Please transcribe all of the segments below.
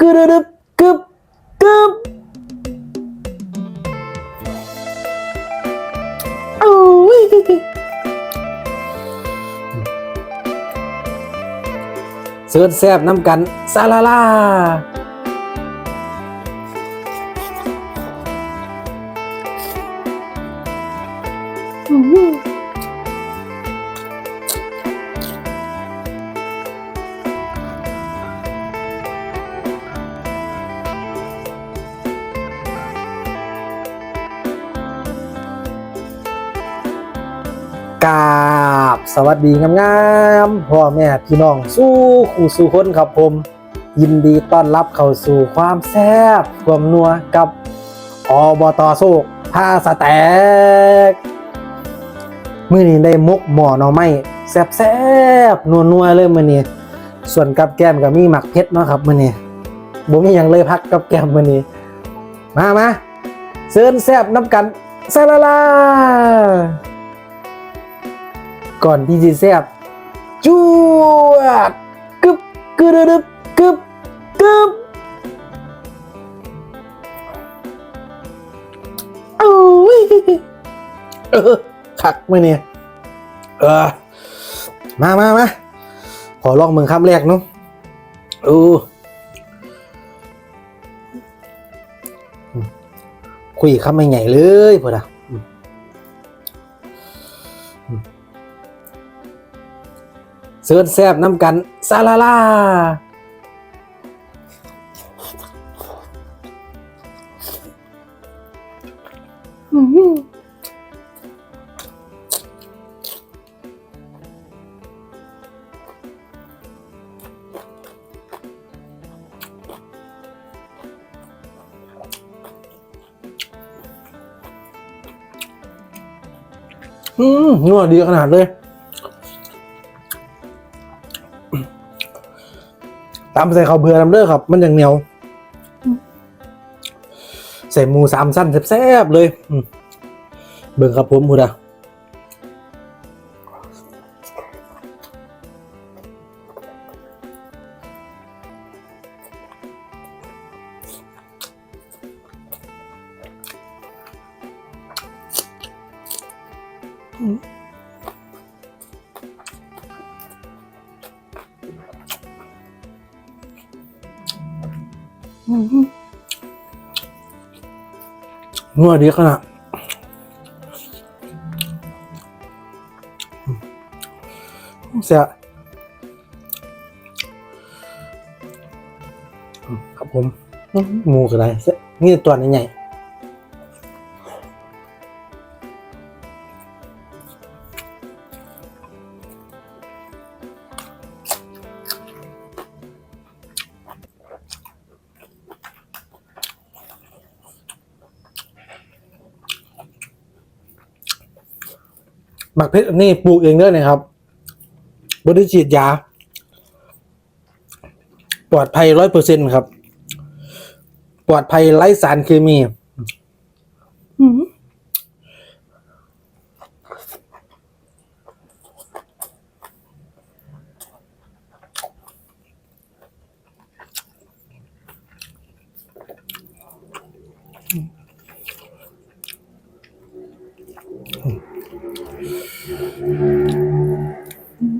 กึดึบกึบกึบโอ้ยเสวัสดีงามๆพ่อแม่พี่น้องสู้คู่สู้คนครับผม ยินดีต้อนรับเข้าสู่ความแซ่บความนัวกับอบตโซกผ้าสแต็กมื่อนี้ได้มกหมอหน่อไม้แซ่บๆนัวๆเลยมื่อนี้ส่วนกับแก้มก็มีหมักเพชรเนาะครับมื่อนี้บ่มีหยังเลยพักกับแก้มมื่อนี้มามาเซินแซ่บน้ำกันซาลาลา ก่อนที่จะแซบจวดกึบกึดึบกึบกึบโอ้ยเออขักไหมเนี่ยเออมามามาขอลองมือคำแรกเนาะโอ้คุยคำไม่ใหญ่เลยพอดะ เสิร์ชแซบน้ำกันซาลาลาอืมนัวดีขนาดเลย ตามใส่ข้าวเบื่อน้ำเด้อครับ มันอย่างเหนียว ใส่หมูสามสั้นแซ่บๆเลยอืมเบิ่งครับผมพูดอะ นัวดีขนาดอืมเสียอืมครับผมอืมหมูก็ได้เสียนี่ตัวใหญ่ หมักเพชรนี่ปลูกเองด้วยนะครับบริจีดยา ปลอดภัยร้อยเปอร์เซ็นครับ ปลอดภัยไร้สารเคมี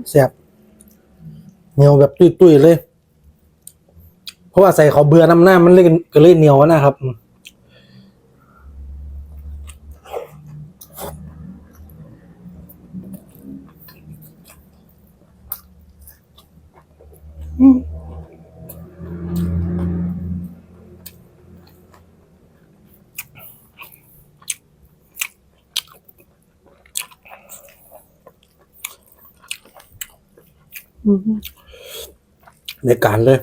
แซ่บเหนียวแบบตุ้ยๆเลย เพราะว่าใส่เขาเบื่อน้ำหน้ามันเลยก็เลยเหนียวนะครับอืม ในการเลย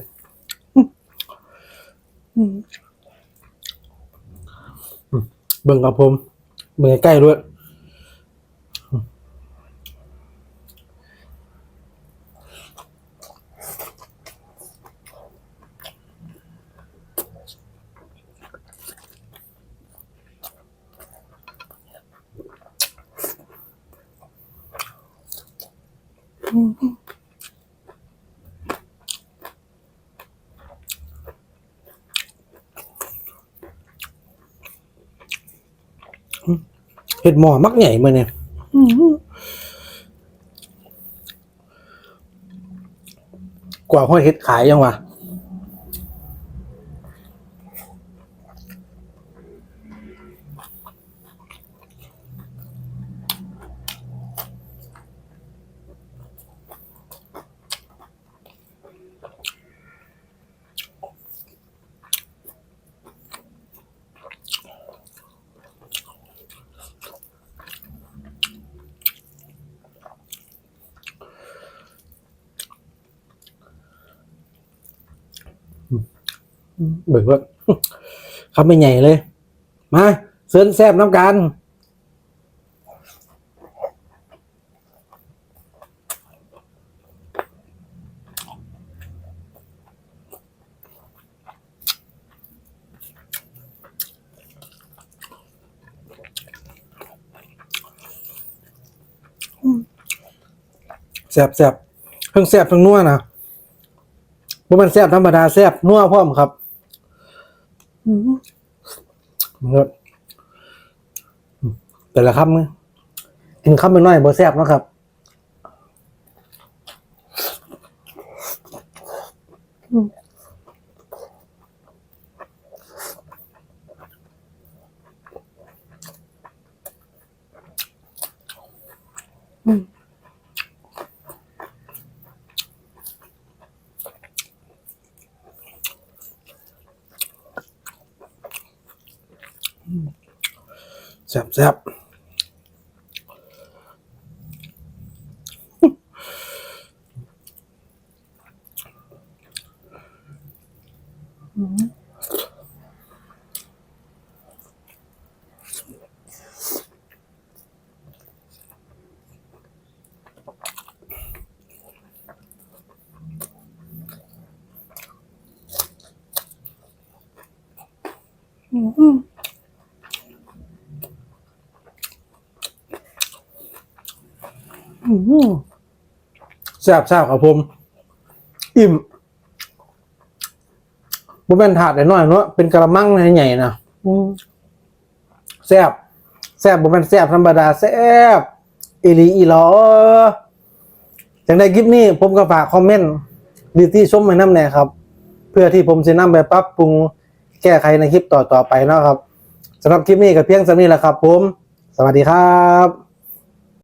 เบิ่งกับผมเบิ่งใกล้ด้วยอืม เห็ดหมอมักใหญ่มาเนี่ยกว่าห้อยเห็ดขายยังวะ เบิกว่าคำไม่ใหญ่เลย มาเซินแซบน้ำกันแซบแซบเพิ่งแซบเพิ่งนัวนะว่ามันแซบธรรมดาแซบนัวพร้อมครับ มันก็แต่ละคำเนี่กินข้าวไปหน่อยบ่แซบนะครับอืม บแซ แซบแซบครับผม อิ่มบ่แม่นถาดน้อยๆเนาะเป็นกระมังใหญ่ๆนะอืมแซบแซบบ่แม่นแซบธรรมดาแซบอีหลีอีหลอจังได้คลิปนี้ผมก็ฝากคอมเมนต์ดีที่ชมให้น้ำแน่ครับ เพื่อที่ผมจะนำไปปรับปรุงแก้ไขในคลิปต่อๆไปเนาะครับสำหรับคลิปนี้ก็เพียงเท่านี้แหละครับ ผม สวัสดีครับ